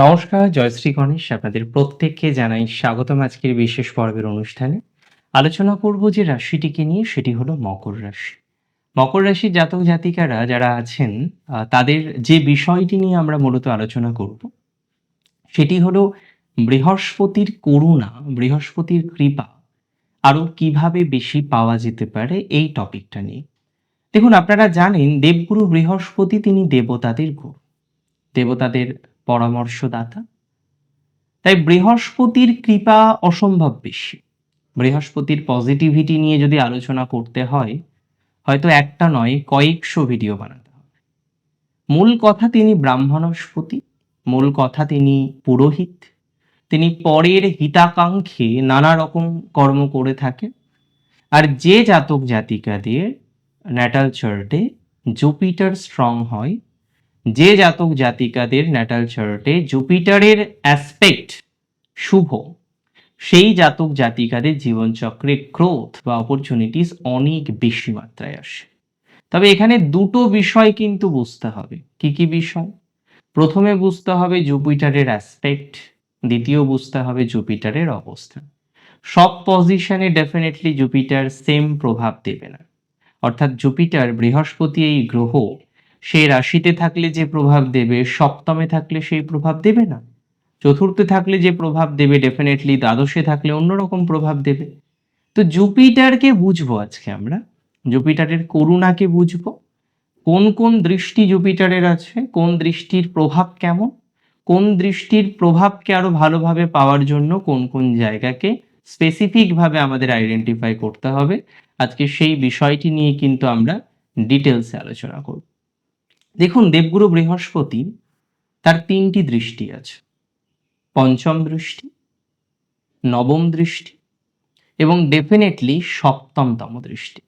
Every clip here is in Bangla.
নমস্কার জয়শ্রী গণেশ। আপনাদের প্রত্যেককে জানাই স্বাগতম আজকের বিশেষ পর্বের অনুষ্ঠানে। আলোচনা করব যে রাশিটিকে নিয়ে, সেটি হলো মকর রাশি। মকর রাশির জাতক জাতিকারা যারা আছেন তাদের যে বিষয়টি নিয়ে আমরা মূলত আলোচনা করব, সেটি হলো বৃহস্পতির করুণা, বৃহস্পতির কৃপা। আরও কীভাবে বেশি পাওয়া যেতে পারে এই টপিকটা নিয়ে। দেখুন, আপনারা জানেন, দেবগুরু বৃহস্পতি, তিনি দেবতাদের গুরু। দেবতাদের পরামর্শদাতা। তাই বৃহস্পতির কৃপা অসম্ভব বেশি। বৃহস্পতির পজিটিভিটি নিয়ে যদি আলোচনা করতে হয়, হয়তো একটা নয়, কয়েকশো ভিডিও বানাতে হবে। মূল কথা তিনি ব্রাহ্মণস্পতি, মূল কথা তিনি পুরোহিত, তিনি পরের হিতাকাঙ্ক্ষী নানা রকম কর্ম করে থাকেন। আর যে জাতক জাতিকাদের ন্যাটাল চার্টে জুপিটার স্ট্রং হয় যে জাতক জাতিকাদের ন্যাটাল চার্টে জুপিটারের অ্যাসপেক্ট শুভ, সেই জাতক জাতিকাদের জীবনচক্রে গ্রোথ বা অপরচুনিটিস অনেক বেশি মাত্রায় আসে। তবে এখানে দুটো বিষয় কিন্তু বুঝতে হবে। কি কি বিষয়? প্রথমে বুঝতে হবে জুপিটারের অ্যাসপেক্ট দ্বিতীয় বুঝতে হবে জুপিটারের অবস্থান। সব পজিশনে ডেফিনেটলি জুপিটার সেম প্রভাব দেবে না। অর্থাৎ জুপিটার বৃহস্পতি এই গ্রহ সেই রাশিতে থাকলে যে প্রভাব দেবে, সপ্তমে থাকলে সেই প্রভাব দেবে না। চতুর্থে থাকলে যে প্রভাব দেবে ডেফিনেটলি দ্বাদশে থাকলে অন্যরকম প্রভাব দেবে। তো জুপিটারকে বুঝব আজকে আমরা। জুপিটারের করুণাকে বুঝব। কোন কোন দৃষ্টি জুপিটারের আছে, কোন দৃষ্টির প্রভাব কেমন, কোন দৃষ্টির প্রভাবকে আরও ভালোভাবে পাওয়ার জন্য কোন কোন জায়গাকে স্পেসিফিকভাবে আমাদের আইডেন্টিফাই করতে হবে। আজকে সেই বিষয়টি নিয়ে কিন্তু আমরা ডিটেলসে আলোচনা করব। দেখুন, দেবগুরু বৃহস্পতি তার তিনটি দৃষ্টি আছে। পঞ্চম দৃষ্টি, নবম দৃষ্টি এবং ডেফিনেটলি সপ্তমতম দৃষ্টি।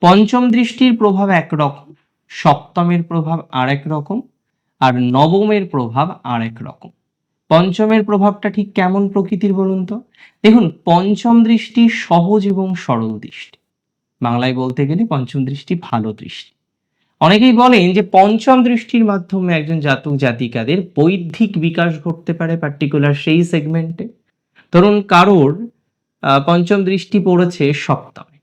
পঞ্চম দৃষ্টির প্রভাব একরকম, সপ্তমের প্রভাব আরেক রকম আর নবমের প্রভাব আরেক রকম। পঞ্চমের প্রভাবটা ঠিক কেমন প্রকৃতির বলুন তো? দেখুন, পঞ্চম দৃষ্টি সহজ এবং সরল দৃষ্টি। বাংলায় বলতে গেলে পঞ্চম দৃষ্টি ভালো দৃষ্টি। অনেকেই বলেন যে পঞ্চম দৃষ্টির মাধ্যমে একজন জাতক জাতিকাদের বৈদ্ধিক বিকাশ ঘটতে পারে পার্টিকুলার সেই সেগমেন্টে ধরুন কারোর পঞ্চম দৃষ্টি পড়েছে সপ্তমে।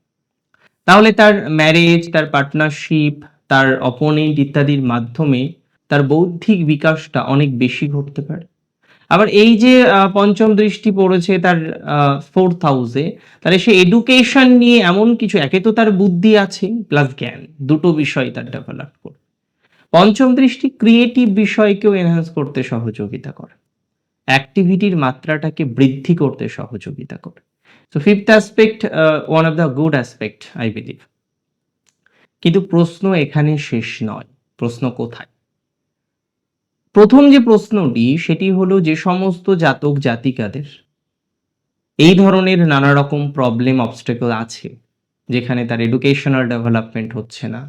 তাহলে তার ম্যারেজ তার পার্টনারশিপ তার অপোনেন্ট ইত্যাদির মাধ্যমে তার বৌদ্ধিক বিকাশটা অনেক বেশি ঘটতে পারে। আবার এই যে পঞ্চম দৃষ্টি পড়েছে তার ফোর্থ হাউসে তাহলে সে এডুকেশন নিয়ে এমন কিছু, একে তো তার বুদ্ধি আছে প্লাস জ্ঞান, দুটো বিষয় তার ডেভেলপ করে। পঞ্চম দৃষ্টি ক্রিয়েটিভ বিষয়কেও এনহ্যান্স করতে সহযোগিতা করে। অ্যাক্টিভিটির মাত্রাটাকে বৃদ্ধি করতে সহযোগিতা করে। তো fifth aspect one of the good aspect I believe কিন্তু প্রশ্ন এখানে শেষ নয়। প্রশ্ন কোথায়? প্রথম যে প্রশ্নটি, সেটি হলো যে সমস্ত জাতক জাতিকাদের এই ধরনের নানা রকম প্রবলেম অবস্টেকল আছে, যেখানে তার এডুকেশনাল ডেভেলপমেন্ট হচ্ছে না,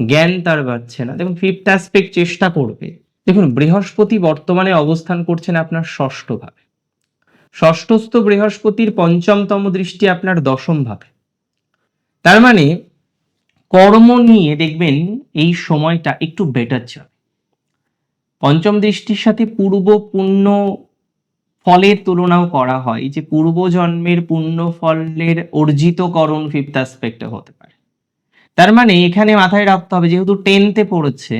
জ্ঞান তার বাড়ছে না। দেখুন ফিফথ অ্যাসপেক্ট চেষ্টা করবে। দেখুন, বৃহস্পতি বর্তমানে অবস্থান করছেন আপনার ষষ্ঠ ভাবে ষষ্ঠস্থ বৃহস্পতির পঞ্চমতম দৃষ্টি আপনার দশম ভাবে তার মানে কর্ম নিয়ে দেখবেন এই সময়টা একটু বেটার যাবে পঞ্চম দৃষ্টির সাথে পূর্ব পুণ্য ফলের তুলনাও করা হয়। যে পূর্বজন্মের পুণ্য ফলের অর্জিতকরণ ফিফথ অ্যাসপেক্টে হতে পারে। তার মানে এখানে মাথায় রাখতে হবে, যেহেতু টেনতে পড়েছে,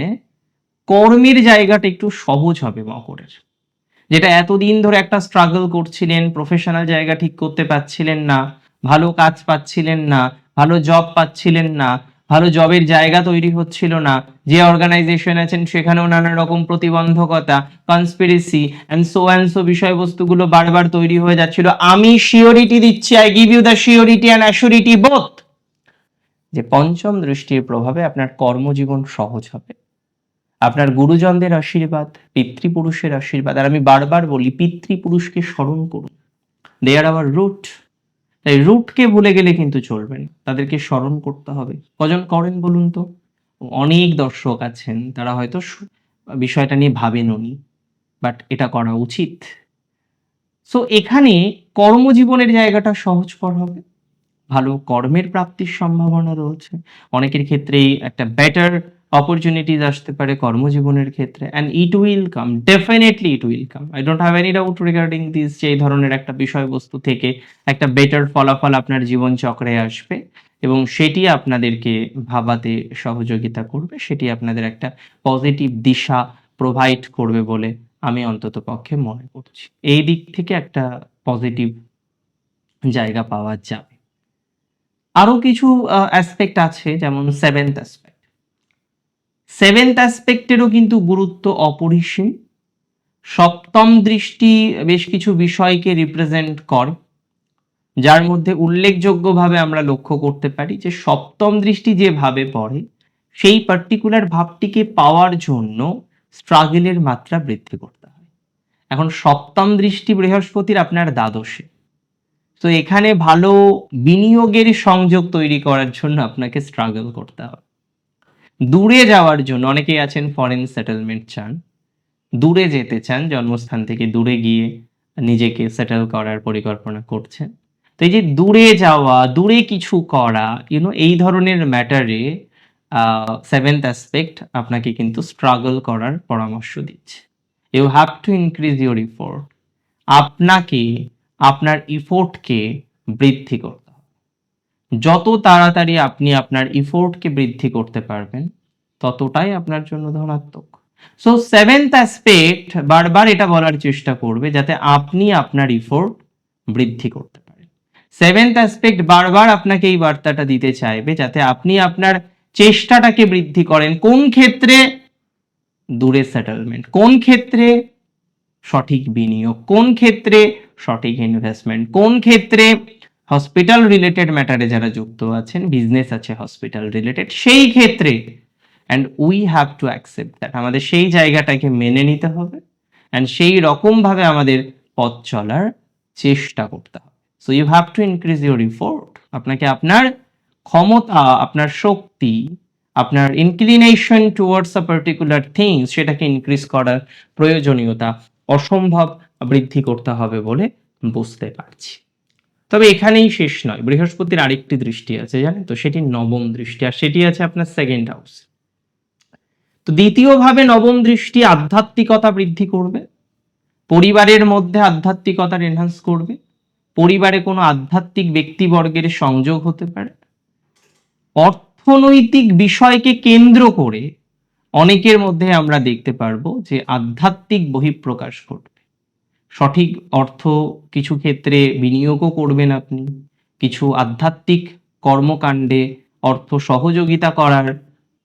কর্মের জায়গাটা একটু সহজ হবে মকরের। যেটা এতদিন ধরে একটা স্ট্রাগল করছিলেন প্রফেশনাল জায়গা ঠিক করতে পারছিলেন না, ভালো কাজ পাচ্ছিলেন না, ভালো জব পাচ্ছিলেন না ভালো জবের জায়গা তৈরি হচ্ছিল না। যে অর্গানাইজেশন আছেন, সেখানেও নানা রকম প্রতিবন্ধকতা conspiracy and so and so বিষয়বস্তুগুলো বারবার তৈরি হয়ে যাচ্ছিল। আমি শিওরিটি দিচ্ছি I give you the surety and assurity both যে পঞ্চম দৃষ্টির প্রভাবে আপনার কর্মজীবন সহজ হবে। আপনার গুরুজনদের আশীর্বাদ, পিতৃপুরুষের আশীর্বাদ, আর আমি বারবার বলি, পিতৃপুরুষকে স্মরণ করুন। দে আর আওয়ার রুট তাই রুটকে ভুলে গেলে কিন্তু চলবে না। তাদেরকে স্মরণ করতে হবে। কজন? করেন বলুন তো। অনেক দর্শক আছেন, তারা হয়তো বিষয়টা নিয়ে ভাবেননি বাট এটা করা উচিত। সো এখানে কর্মজীবনের জায়গাটা সহজকর হবে। ভালো কর্মের প্রাপ্তির সম্ভাবনা রয়েছে। অনেকের ক্ষেত্রেই একটা বেটার অপরচুনিটিস আসতে পারে কর্মজীবনের ক্ষেত্রে and it will come definitely it will come I don't have any doubt regarding this যে এই ধরনের একটা বিষয়বস্তু থেকে একটা বেটার ফলাফল আপনার জীবন চক্রে আসবে, এবং সেটি আপনাদেরকে ভাবাতে সহযোগিতা করবে, সেটি আপনাদের একটা পজিটিভ দিশা প্রোভাইড করবে বলে আমি অন্তত পক্ষে মনে করছি। এই দিক থেকে একটা পজিটিভ জায়গা পাওয়া যাবে। আরও কিছু অ্যাসপেক্ট আছে, যেমন সেভেন্থ অ্যাসপেক্ট সেভেন্থ অ্যাসপেক্টেরও কিন্তু গুরুত্ব অপরিসীম। সপ্তম দৃষ্টি বেশ কিছু বিষয়কে রিপ্রেজেন্ট করে, যার মধ্যে উল্লেখযোগ্যভাবে আমরা লক্ষ্য করতে পারি যে সপ্তম দৃষ্টি যেভাবে পড়ে, সেই পার্টিকুলার ভাবটিকে পাওয়ার জন্য স্ট্রাগলের মাত্রা বৃদ্ধি করতে হয়। এখন সপ্তম দৃষ্টি বৃহস্পতির আপনার দ্বাদশে। তো এখানে ভালো বিনিয়োগের সংযোগ তৈরি করার জন্য আপনাকে স্ট্রাগল করতে হবে। দূরে যাওয়ার জন্য, অনেকেই আছেন ফরেন সেটেলমেন্ট চান, দূরে যেতে চান, জন্মস্থান থেকে দূরে গিয়ে নিজেকে সেটেল করার পরিকল্পনা করছেন। তো এই যে দূরে যাওয়া, দূরে কিছু করা ইউনো এই ধরনের ম্যাটারে সেভেন্থ অ্যাসপেক্ট আপনাকে কিন্তু স্ট্রাগল করার পরামর্শ দিচ্ছে। You have to increase your effort আপনাকে, আপনার ইফোর্টকে বৃদ্ধি করতে যত তাড়াতাড়ি আপনি আপনার ইফোর্টকে বৃদ্ধি করতে পারবেন, ততটাই আপনার জন্য ধনাত্মক। সো সেভেন্থ অ্যাসপেক্ট বারবার এটা বলার চেষ্টা করবে যাতে আপনি আপনার ইফোর্ট বৃদ্ধি করতে পারেন। সেভেন্থ অ্যাসপেক্ট বারবার আপনাকে এই বার্তাটা দিতে চাইবে যাতে আপনি আপনার চেষ্টাটাকে বৃদ্ধি করেন। কোন ক্ষেত্রে? দূরে সেটেলমেন্ট কোন ক্ষেত্রে? সঠিক বিনিয়োগ। কোন ক্ষেত্রে? সঠিক ইনভেস্টমেন্ট কোন ক্ষেত্রে? হসপিটাল রিলেটেড ম্যাটারে যারা যুক্ত আছেন, বিজনেস আছে হসপিটাল রিলেটেড, সেই ক্ষেত্রে and we have to accept that আমাদের সেই জায়গাটাকে মেনে নিতে হবে অ্যান্ড সেই রকমভাবে আমাদের পথ চলার চেষ্টা করতে হবে। So you have to increase your effort আপনাকে আপনার ক্ষমতা, আপনার শক্তি, আপনার inclination towards a particular things সেটাকে ইনক্রিজ করার প্রয়োজনীয়তা অসম্ভব বৃদ্ধি করতে হবে বলে বুঝতে পারছি। তবে এখানেই শেষ নয়। বৃহস্পতির আরেকটি দৃষ্টি আছে, জানেন তো? সেটি নবম দৃষ্টি, আর সেটি আছে আপনার সেকেন্ড হাউস তো দ্বিতীয়ভাবে নবম দৃষ্টি আধ্যাত্মিকতা বৃদ্ধি করবে, পরিবারের মধ্যে আধ্যাত্মিকতার এনহান্স করবে, পরিবারে কোনো আধ্যাত্মিক ব্যক্তিবর্গের সংযোগ হতে পারে, অর্থনৈতিক বিষয়কে কেন্দ্র করে অনেকের মধ্যে আমরা দেখতে পারব যে আধ্যাত্মিক বহিঃপ্রকাশ ঘটবে। সঠিক অর্থ কিছু ক্ষেত্রে বিনিয়োগও করবেন আপনি। কিছু আধ্যাত্মিক কর্মকাণ্ডে অর্থ সহযোগিতা করার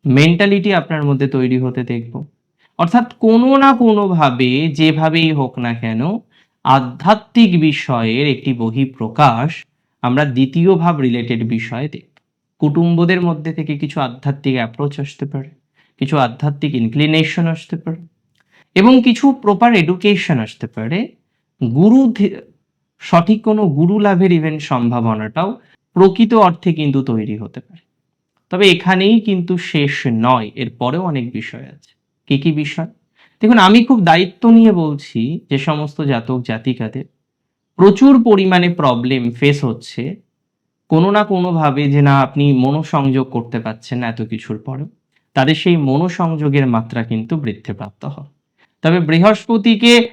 মেন্টালিটি আপনার মধ্যে তৈরি হতে দেখব। অর্থাৎ কোনো না কোনোভাবে যেভাবেই হোক না কেন, আধ্যাত্মিক বিষয়ের একটি বহিঃপ্রকাশ আমরা দ্বিতীয় ভাব রিলেটেড বিষয়ে দেখব কুটুম্বদের মধ্যে থেকে কিছু আধ্যাত্মিক অ্যাপ্রোচ আসতে পারে, কিছু আধ্যাত্মিক ইনক্লিনেশন আসতে পারে, এবং কিছু প্রপার এডুকেশন আসতে পারে গুরু সঠিক কোনো গুরু লাভের ইভেন্ট সম্ভাবনাটাও প্রকৃত অর্থে কিন্তু তৈরি হতে পারে। তবে এখানেই কিন্তু শেষ নয়, এর পরেও অনেক বিষয় আছে। কি কি বিষয়? দেখুন, আমি খুব দায়িত্ব নিয়ে বলছি যে সমস্ত জাতক জাতিকাদের, প্রচুর পরিমাণে প্রবলেম ফেস হচ্ছে, কোনো না কোনোভাবে যে না আপনি মনোসংযোগ করতে পারছেন না এত কিছুর পরেও, তাদের সেই মনোসংযোগের মাত্রা কিন্তু বৃদ্ধিপ্রাপ্ত হয়। তবে বৃহস্পতিকে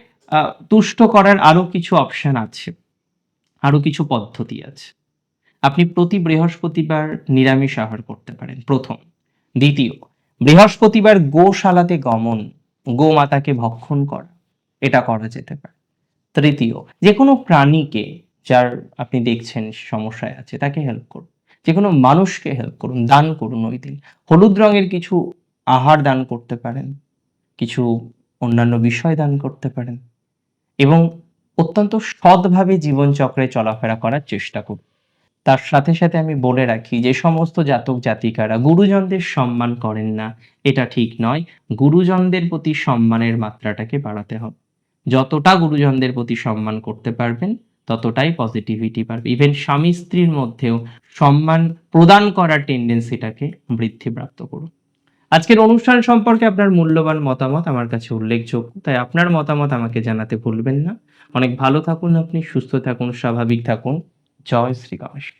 তুষ্ট করার আরও কিছু অপশন আছে, আরও কিছু পদ্ধতি আছে। আপনি প্রতি বৃহস্পতিবার নিরামিষ আহার করতে পারেন, প্রথম। দ্বিতীয়, বৃহস্পতিবার গোশালাতে গমন, গোমাতাকে ভক্ষণ করা, এটা করা যেতে পারে। তৃতীয় যে কোনো প্রাণীকে যার আপনি দেখছেন সমস্যায় আছে, তাকে হেল্প করুন। যে কোনো মানুষকে হেল্প করুন, দান করুন ওই দিন। হলুদ রঙের কিছু আহার দান করতে পারেন, কিছু অন্যান্য বিষয় দান করতে পারেন। এবং অত্যন্ত সৎভাবে জীবনচক্রে চলাফেরা করার চেষ্টা করুন তার সাথে সাথে আমি বলে রাখি যে, সমস্ত জাতক জাতিকারা গুরুজনদের সম্মান করেন না, এটা ঠিক নয়। গুরুজনদের প্রতি সম্মানের মাত্রাটাকে বাড়াতে হবে। যতটা গুরুজনদের প্রতি সম্মান করতে পারবেন, ততটাই পজিটিভিটি পারবে ইভেন স্বামী স্ত্রীর মধ্যেও সম্মান প্রদান করার টেন্ডেন্সিটাকে বৃদ্ধিপ্রাপ্ত করুন। আজকের অনুষ্ঠান সম্পর্কে আপনার মূল্যবান মতামত আমার কাছে উল্লেখযোগ্য, তাই আপনার মতামত আমাকে জানাতে ভুলবেন না। অনেক ভালো থাকুন আপনি, সুস্থ থাকুন, স্বাভাবিক থাকুন। জয় শ্রী গণেশ।